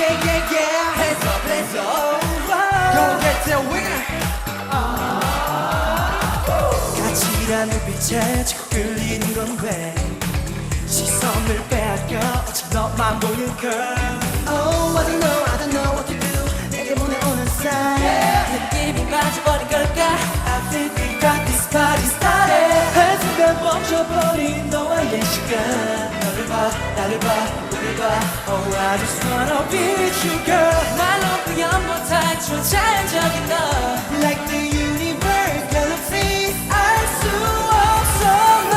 yeah yeah yeah hands up hands up Go get the winner 까칠한 눈빛에 자꾸 끌리는 건왜 시선을 빼앗겨 오직 너만 보는 girl Oh I don't know I don't know what to do 내게 보내오는 sign 느낌이 빠져버린 걸까 I think we got this party started 한순간 멈춰버린 너와의 시간 너를 봐 나를 봐 봐 Oh I just wanna be with you girl 말로 표현 못할 초자연적인 너 Like the universe galaxies 알수 없어 너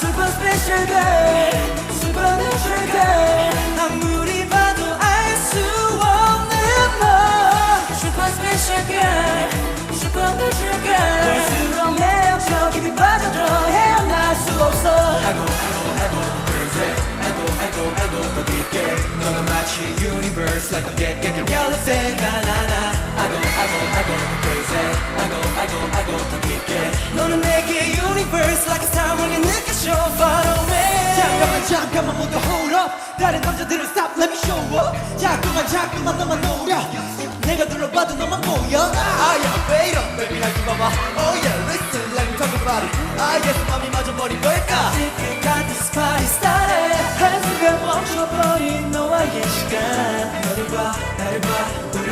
Super special girl Supernatural girl 아무리 봐도 알 수 없는 너 슈퍼 스페셜 자꾸만 자꾸만 너만 노려 내가 둘러봐도 너만 보여 Ah yeah wait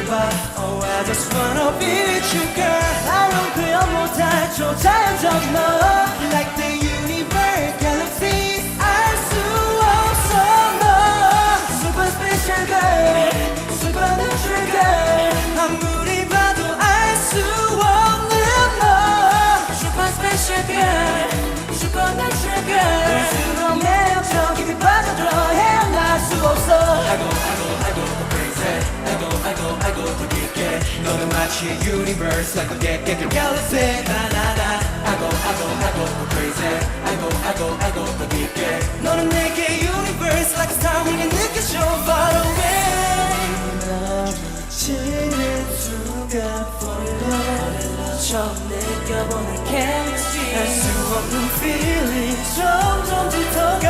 우릴 봐 Oh I just wanna be with you girl 말로 표현 못할 초자연적 너는 마치 universe like a get get galaxy 나나나 I go I go I go crazy I go I go I go 더 깊게 너는 내게 universe like a star you 느껴져 far away 지는 순간 love 처음 느껴보는 chemistry 알수 없는 feeling 점점 짙어가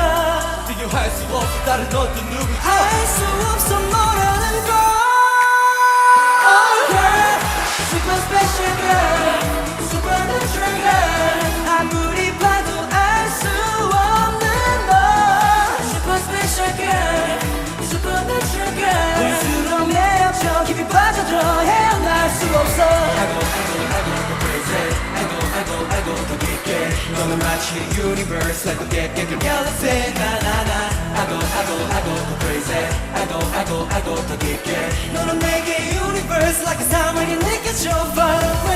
비교할 수 없어 다른 어떤 누구도 알수 없어 너라 go 더 깊게 너는 마치 universe like a get get get galaxy 나나나 I go I go I go crazy I go I go I go 더 깊게 너는 내게 universe like a star when you 느껴져 far